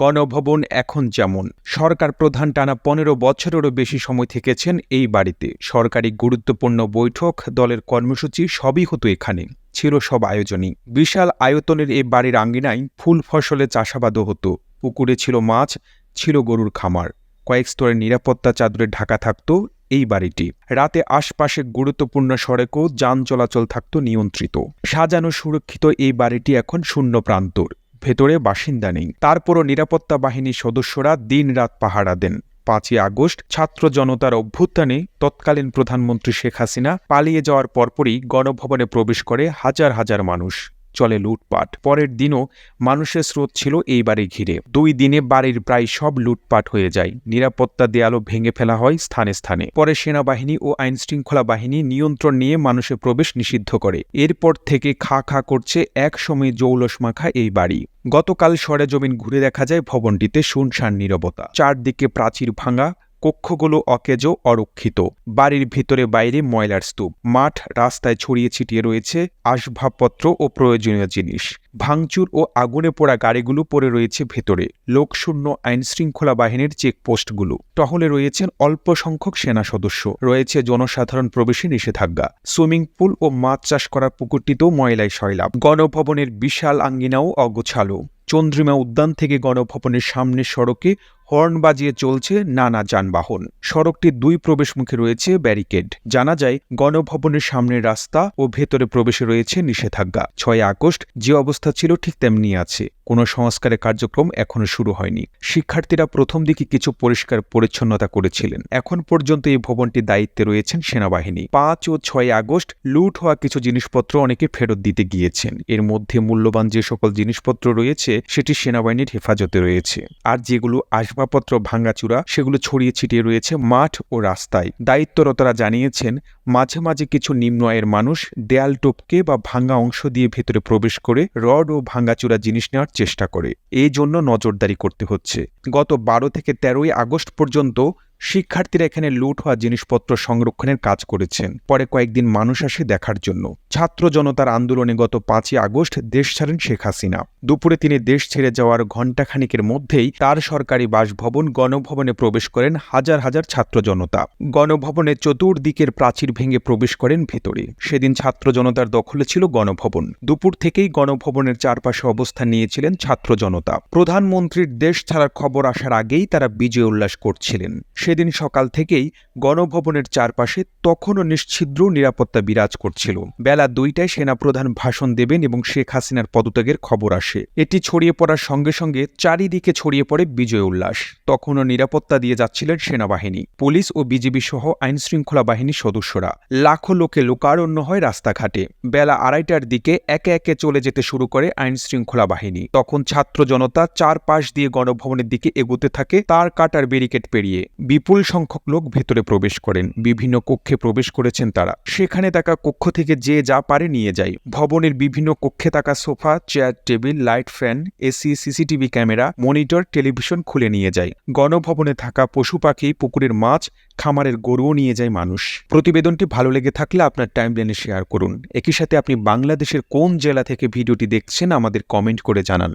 গণভবন এখন যেমন। সরকার প্রধান টানা পনেরো বছরেরও বেশি সময় থেকেছেন এই বাড়িতে। সরকারি গুরুত্বপূর্ণ বৈঠক, দলের কর্মসূচি সবই হতো এখানে। ছিল সব আয়োজনই। বিশাল আয়তনের এই বাড়ির আঙ্গিনায় ফুল ফসলে চাষাবাদও হতো। পুকুরে ছিল মাছ, ছিল গরুর খামার। কয়েক স্তরের নিরাপত্তা চাদরে ঢাকা থাকত এই বাড়িটি। রাতে আশপাশে গুরুত্বপূর্ণ সড়কও যান চলাচল থাকত নিয়ন্ত্রিত। সাজানো সুরক্ষিত এই বাড়িটি এখন শূন্য প্রান্তর। ভেতরে বাসিন্দা নেই। তারপরও নিরাপত্তা বাহিনীর সদস্যরা দিন রাত পাহারা দেন। পাঁচই আগস্ট ছাত্র জনতার অভ্যুত্থানে তৎকালীন প্রধানমন্ত্রী শেখ হাসিনা পালিয়ে যাওয়ার পরপরই গণভবনে প্রবেশ করে হাজার হাজার মানুষ। চলে লুটপাট। পরের দিনও মানুষের স্রোত ছিল এই বাড়ি ঘিরে। দুই দিনে বাড়ির প্রায় সব লুটপাট হয়ে যায়। নিরাপত্তা দেয়ালও ভেঙে ফেলা হয় স্থানে স্থানে। পরে সেনাবাহিনী ও আইন শৃঙ্খলা বাহিনী নিয়ন্ত্রণ নিয়ে মানুষের প্রবেশ নিষিদ্ধ করে। এরপর থেকে খা খা করছে এক সময় জৌলস মাখা এই বাড়ি। গতকাল সরেজমিন ঘুরে দেখা যায় ভবনটিতে শুনশান নীরবতা। চারদিকে প্রাচীর ভাঙা কক্ষগুলো অকেজ অরক্ষিত। বাড়ির ভিতরে বাইরে ময়লার স্তূপ। মাঠ রাস্তায় ছড়িয়ে ছিটিয়ে রয়েছে আসবাবপত্র ও প্রয়োজনীয় জিনিস। ভাঙচুর ও আগুনে পোড়া গাড়িগুলো পড়ে রয়েছে ভেতরে। লোকশূন্য আইন শৃঙ্খলা বাহিনীর চেকপোস্টগুলো। টহলে রয়েছেন অল্প সংখ্যক সেনা সদস্য। রয়েছে জনসাধারণ প্রবেশে নিষেধাজ্ঞা। সুইমিং পুল ও মাছ চাষ করার পুকুরটিতেও ময়লায় সয়লাভ গণভবনের বিশাল আঙ্গিনাও অগোছালো। চন্দ্রিমা উদ্যান থেকে গণভবনের সামনে সড়কে হর্ন বাজিয়ে চলছে নানা যানবাহন। সড়কটির দুই প্রবেশমুখে রয়েছে ব্যারিকেড। জানা যায়, গণভবনের সামনের রাস্তা ও ভেতরে প্রবেশে রয়েছে নিষেধাজ্ঞা। ছয় আগস্ট যে অবস্থা ছিল ঠিক তেমনি আছে। কোনো সংস্কারের কার্যক্রম এখনও শুরু হয়নি। শিক্ষার্থীরা প্রথম দিকে কিছু পরিষ্কার পরিচ্ছন্নতা করেছিলেন। এখন পর্যন্ত এই ভবনটির দায়িত্বে রয়েছেন সেনাবাহিনী। পাঁচ ও ছয় আগস্ট লুট হওয়া কিছু জিনিসপত্র অনেকে ফেরত দিতে গিয়েছেন। এর মধ্যে মূল্যবান যে সকল জিনিসপত্র রয়েছে, সেটি সেনাবাহিনীর হেফাজতে রয়েছে। আর যেগুলো আসবাবপত্র ভাঙ্গাচুরা সেগুলো ছড়িয়ে ছিটিয়ে রয়েছে মাঠ ও রাস্তায়। দায়িত্বরতরা জানিয়েছেন, মাঝে মাঝে কিছু নিম্ন আয়ের মানুষ দেয়াল টোপকে বা ভাঙ্গা অংশ দিয়ে ভেতরে প্রবেশ করে রড ও ভাঙ্গাচুরা জিনিস নেওয়ার চেষ্টা করে। এই জন্য নজরদারি করতে হচ্ছে। গত বারো থেকে তেরোই আগস্ট পর্যন্ত শিক্ষার্থীরা এখানে লুট হওয়া জিনিসপত্র সংরক্ষণের কাজ করেছেন। পরে কয়েকদিন মানুষ আসে দেখার জন্য। ছাত্র জনতার আন্দোলনে গত পাঁচই আগস্ট দেশ ছাড়েন শেখ হাসিনা। দুপুরে তিনি দেশ ছেড়ে যাওয়ার ঘণ্টাখানিকের মধ্যেই তার সরকারি বাসভবন গণভবনে প্রবেশ করেন হাজার হাজার ছাত্র জনতা। গণভবনের চতুর্দিকের প্রাচীর ভেঙে প্রবেশ করেন ভেতরে। সেদিন ছাত্র জনতার দখলে ছিল গণভবন। দুপুর থেকেই গণভবনের চারপাশে অবস্থান নিয়েছিলেন ছাত্র জনতা। প্রধানমন্ত্রীর দেশ ছাড়ার খবর আসার আগেই তারা বিজয় উল্লাস করছিলেন। সেদিন সকাল থেকেই গণভবনের চারপাশে তখনও নিশ্ছিদ্র নিরাপত্তা বিরাজ করছিল। বেলা দুইটায় সেনাপ্রধান ভাষণ দেবেন এবং শেখ হাসিনার পদত্যাগের খবর আসে। এটি ছড়িয়ে পড়ার সঙ্গে সঙ্গে চারিদিকে ছড়িয়ে পড়ে বিজয় উল্লাস। তখনও নিরাপত্তা দিয়ে যাচ্ছিলেন সেনাবাহিনী। পুলিশ ও বিজিবি সহ আইন শৃঙ্খলা বাহিনীর সদস্যরা। লাখো লোকে লোকারণ্য হয় রাস্তাঘাটে। বেলা আড়াইটার দিকে একে একে চলে যেতে শুরু করে আইন শৃঙ্খলা বাহিনী। তখন ছাত্র জনতা চার পাশ দিয়ে গণভবনের দিকে এগোতে থাকে, তার কাটার ব্যারিকেড পেরিয়ে। বিপুল সংখ্যক লোক ভেতরে প্রবেশ করেন। বিভিন্ন কক্ষে প্রবেশ করেছেন তারা। সেখানে থাকা কক্ষ থেকে যে যা পারে নিয়ে যায়। ভবনের বিভিন্ন কক্ষে থাকা sofa, chair, table, light fan, AC, CCTV camera, monitor, television খুলে নিয়ে যায়। গণভবনে থাকা পশু পাখি, পুকুরের মাছ, খামারের গরুও নিয়ে যায় মানুষ। প্রতিবেদনটি ভালো লেগে থাকলে আপনার টাইমলাইনে শেয়ার করুন। একই সাথে আপনি বাংলাদেশের কোন জেলা থেকে ভিডিওটি দেখছেন, আমাদের কমেন্ট করে জানান।